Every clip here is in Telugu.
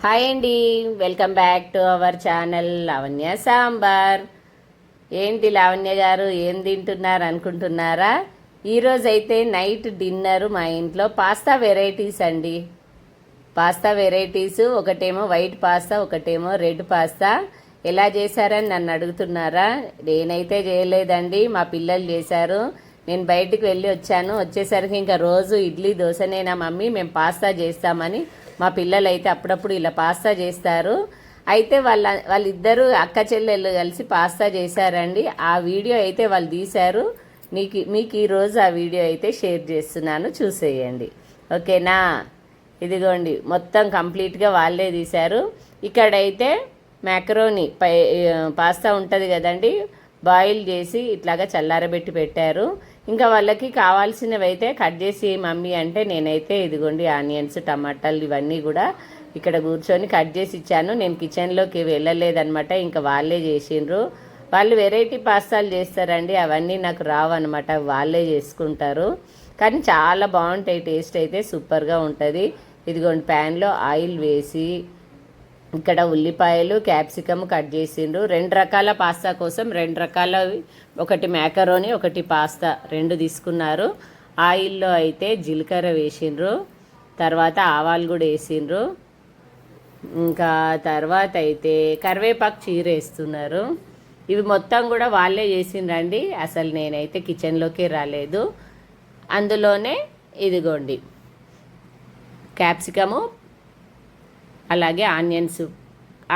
హాయ్ అండి. Welcome back to our channel Lavanya Sambar. ఏంటి లావణ్య గారు ఏం తింటున్నారు అనుకుంటున్నారా? ఈరోజు అయితే నైట్ డిన్నర్ మా ఇంట్లో పాస్తా వెరైటీస్ అండి. పాస్తా వెరైటీస్ ఒకటేమో వైట్ పాస్తా ఒకటేమో రెడ్ పాస్తా. ఎలా చేశారని నన్ను అడుగుతున్నారా? నేనైతే చేయలేదండి మా పిల్లలు చేశారు. నేను బయటికి వెళ్ళి వచ్చాను. వచ్చేసరికి ఇంకా రోజు ఇడ్లీ దోశనేనా మమ్మీ? మేము పాస్తా చేస్తామని మా పిల్లలు అయితే అప్పుడప్పుడు ఇలా పాస్తా చేస్తారు. అయితే వాళ్ళ వాళ్ళిద్దరూ అక్క చెల్లెళ్ళు కలిసి పాస్తా చేశారండి. ఆ వీడియో అయితే వాళ్ళు తీశారు. నీకు మీకు ఈరోజు ఆ వీడియో అయితే షేర్ చేస్తున్నాను. చూసేయండి. ఓకేనా? ఇదిగోండి. మొత్తం కంప్లీట్గా వాళ్ళే తీశారు. ఇక్కడైతే మ్యాకరోని పై పాస్తా ఉంటుంది కదండి. బాయిల్ చేసి ఇట్లాగా చల్లారబెట్టి పెట్టారు. ఇంకా వాళ్ళకి కావాల్సినవి అయితే కట్ చేసి మమ్మీ అంటే నేనైతే ఇదిగోండి ఆనియన్స్ టమాటాలు ఇవన్నీ కూడా ఇక్కడ కూర్చొని కట్ చేసి ఇచ్చాను. నేను కిచెన్లోకి వెళ్ళలేదనమాట ఇంకా వాళ్ళే చేసిండ్రు. వాళ్ళు వెరైటీ పాస్తాలు చేస్తారండి. అవన్నీ నాకు రావన్నమాట. వాళ్ళే చేసుకుంటారు. కానీ చాలా బాగుంటాయి. టేస్ట్ అయితే సూపర్గా ఉంటుంది. ఇదిగోండి ప్యాన్లో ఆయిల్ వేసి ఇక్కడ ఉల్లిపాయలు క్యాప్సికమ్ కట్ చేసిండ్రు. రెండు రకాల పాస్తా కోసం రెండు రకాల ఒకటి మ్యాకరోని ఒకటి పాస్తా. రెండు తీసుకున్నారు. ఆయిల్లో అయితే జీలకర్ర వేసిండ్రు. తర్వాత ఆవాలు కూడా వేసిండ్రు. ఇంకా తర్వాత అయితే కరివేపాకు చీర వేస్తున్నారు. ఇవి మొత్తం కూడా వాళ్ళే చేసిండ్రండి. అసలు నేనైతే కిచెన్లోకి రాలేదు. అందులోనే ఇదిగోండి. క్యాప్సికము అలాగే ఆనియన్స్.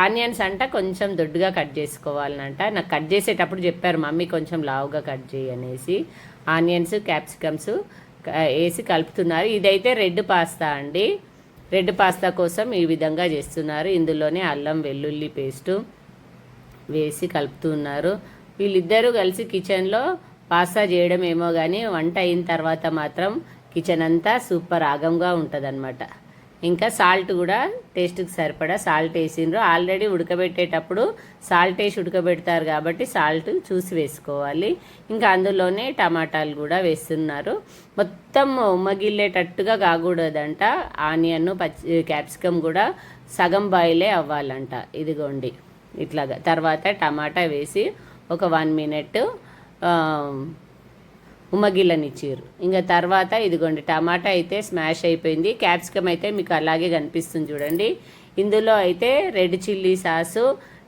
ఆనియన్స్ అంట కొంచెం దొడ్డుగా కట్ చేసుకోవాలనంట నాకు కట్ చేసేటప్పుడు చెప్పారు మమ్మీ కొంచెం లావుగా కట్ చేయి అనేసి. ఆనియన్స్ క్యాప్సికమ్స్ వేసి కలుపుతున్నారు. ఇదైతే రెడ్ పాస్తా అండి. రెడ్ పాస్తా కోసం ఈ విధంగా చేస్తున్నారు. ఇందులోనే అల్లం వెల్లుల్లి పేస్టు వేసి కలుపుతున్నారు. వీళ్ళిద్దరూ కలిసి కిచెన్లో పాస్తా చేయడం ఏమో కానీ వంట అయిన తర్వాత మాత్రం కిచెన్ అంతా సూపర్ ఆగంగా ఉంటుందన్నమాట. ఇంకా సాల్ట్ కూడా టేస్ట్కి సరిపడా సాల్ట్ వేసిండ్రు. ఆల్రెడీ ఉడకబెట్టేటప్పుడు సాల్ట్ వేసి ఉడకబెడతారు కాబట్టి సాల్ట్ చూసి వేసుకోవాలి. ఇంకా అందులోనే టమాటాలు కూడా వేస్తున్నారు. మొత్తం ఉమ్మగిల్లేటట్టుగా కాకూడదంట. ఆనియన్ పచ్చి క్యాప్సికమ్ కూడా సగం బాయిలే అవ్వాలంట. ఇదిగోండి. ఇట్లాగా తర్వాత టమాటా వేసి ఒక వన్ మినిట్ ఉమ్మగిల్లనిచ్చారు. ఇంకా తర్వాత ఇదిగోండి టమాటా అయితే స్మాష్ అయిపోయింది. క్యాప్సికమ్ అయితే మీకు అలాగే కనిపిస్తుంది చూడండి. ఇందులో అయితే red chilli sauce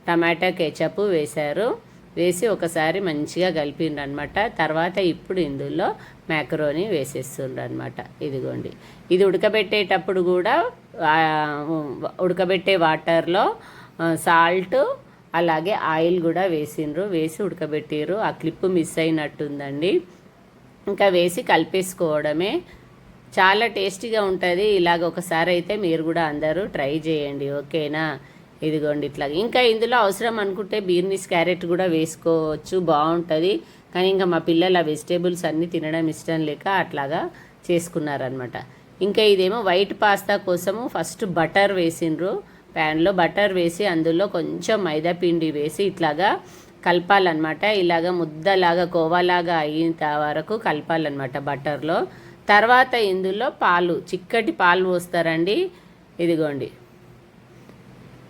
tomato ketchup వేశారు. వేసి ఒకసారి మంచిగా కలిపిండ్రు అనమాట తర్వాత ఇప్పుడు ఇందులో మ్యాకరోని వేసేస్తుండ్రు అనమాట ఇదిగోండి. ఇది ఉడకబెట్టేటప్పుడు కూడా ఉడకబెట్టే వాటర్లో సాల్ట్ అలాగే ఆయిల్ కూడా వేసిండ్రు. వేసి ఉడకబెట్టిర్రు. ఆ క్లిప్ మిస్ అయినట్టుందండి. ఇంకా వేసి కలిపేసుకోవడమే. చాలా టేస్టీగా ఉంటుంది. ఇలాగ ఒకసారి అయితే మీరు కూడా అందరూ ట్రై చేయండి. ఓకేనా? ఇదిగోండి ఇట్లా. ఇంకా ఇందులో అవసరం అనుకుంటే బీర్నీస్ క్యారెట్ కూడా వేసుకోవచ్చు. బాగుంటుంది. కానీ ఇంకా మా పిల్లలు ఆ వెజిటేబుల్స్ అన్నీ తినడం ఇష్టం లేక అట్లాగా చేసుకున్నారనమాట ఇంకా ఇదేమో వైట్ పాస్తా కోసము ఫస్ట్ బటర్ వేసిండ్రు. ప్యాన్లో బటర్ వేసి అందులో కొంచెం మైదా పిండి వేసి ఇట్లాగా కలపాలన్నమాట. ఇలాగ ముద్దలాగా కోవాలాగా అయిన వరకు కలపాలన్నమాట బటర్లో. తర్వాత ఇందులో పాలు చిక్కటి పాలు పోస్తారండి. ఇదిగోండి.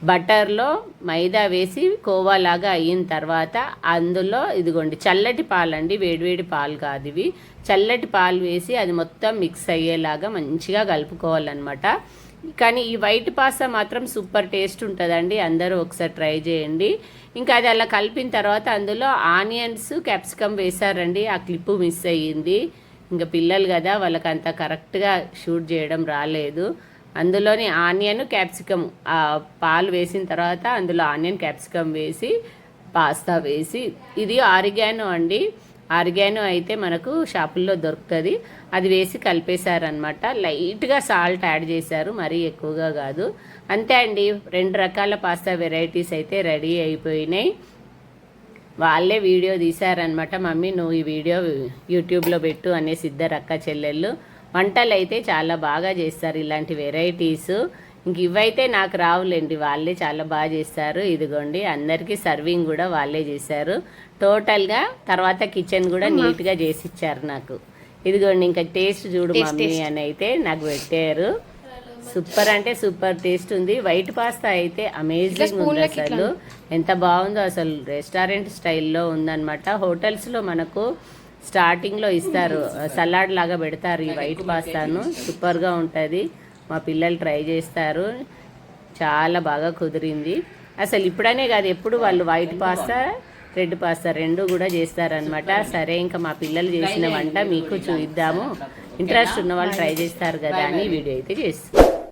బటర్లో మైదా వేసి కోవాలాగా అయిన తర్వాత అందులో ఇదిగోండి చల్లటి పాలు అండి వేడివేడి పాలు కాదు ఇవి. చల్లటి పాలు వేసి అది మొత్తం మిక్స్ అయ్యేలాగా మంచిగా కలుపుకోవాలన్నమాట. కానీ ఈ వైట్ పాస్తా మాత్రం సూపర్ టేస్ట్ ఉంటుందండి. అందరూ ఒకసారి ట్రై చేయండి. ఇంకా అది అలా కలిపిన తర్వాత అందులో ఆనియన్స్ క్యాప్సికమ్ వేశారండి. ఆ క్లిప్ మిస్ అయ్యింది. ఇంకా పిల్లలు కదా వాళ్ళకి అంత కరెక్ట్గా షూట్ చేయడం రాలేదు. అందులోని ఆనియన్ క్యాప్సికమ్ పాలు వేసిన తర్వాత అందులో ఆనియన్ క్యాప్సికమ్ వేసి పాస్తా వేసి ఇది ఆరిగానో అండి. ఆర్గానో అయితే మనకు షాపుల్లో దొరుకుతుంది. అది వేసి కలిపేశారనమాట లైట్గా సాల్ట్ యాడ్ చేశారు మరీ ఎక్కువగా కాదు. అంతే అండి. రెండు రకాల పాస్తా వెరైటీస్ అయితే రెడీ అయిపోయినాయి. వాళ్ళే వీడియో తీశారనమాట మమ్మీ నువ్వు ఈ వీడియో యూట్యూబ్లో పెట్టు అనేసి ఇద్దరు అక్క చెల్లెళ్ళు. వంటలు అయితే చాలా బాగా చేస్తారు ఇలాంటి వెరైటీస్. ఇంక ఇవైతే నాకు రావులేండి. వాళ్ళే చాలా బాగా చేస్తారు. ఇదిగోండి అందరికీ సర్వింగ్ కూడా వాళ్ళే చేశారు. టోటల్గా తర్వాత కిచెన్ కూడా నీట్గా చేసి ఇచ్చారు నాకు. ఇదిగోండి ఇంకా టేస్ట్ చూడు మమ్మీ అని అయితే నాకు పెట్టారు. సూపర్ అంటే సూపర్ టేస్ట్ ఉంది. వైట్ పాస్తా అయితే అమేజింగ్ ఉంది అసలు. ఎంత బాగుందో అసలు రెస్టారెంట్ స్టైల్లో ఉందన్నమాట. హోటల్స్లో మనకు స్టార్టింగ్లో ఇస్తారు. సలాడ్ లాగా పెడతారు ఈ వైట్ పాస్తాను. సూపర్గా ఉంటుంది. మా పిల్లలు ట్రై చేస్తారు. చాలా బాగా కుదిరింది. అసలు ఇప్పుడనే కాదు ఎప్పుడు వాళ్ళు వైట్ పాస్తా రెడ్ పాస్తా రెండు కూడా చేస్తారనమాట సరే ఇంకా మా పిల్లలు చేసిన వంట మీకు చూద్దాము ఇంట్రెస్ట్ ఉన్న వాళ్ళు ట్రై చేస్తారు కదా అని వీడియో అయితే చేస్తాం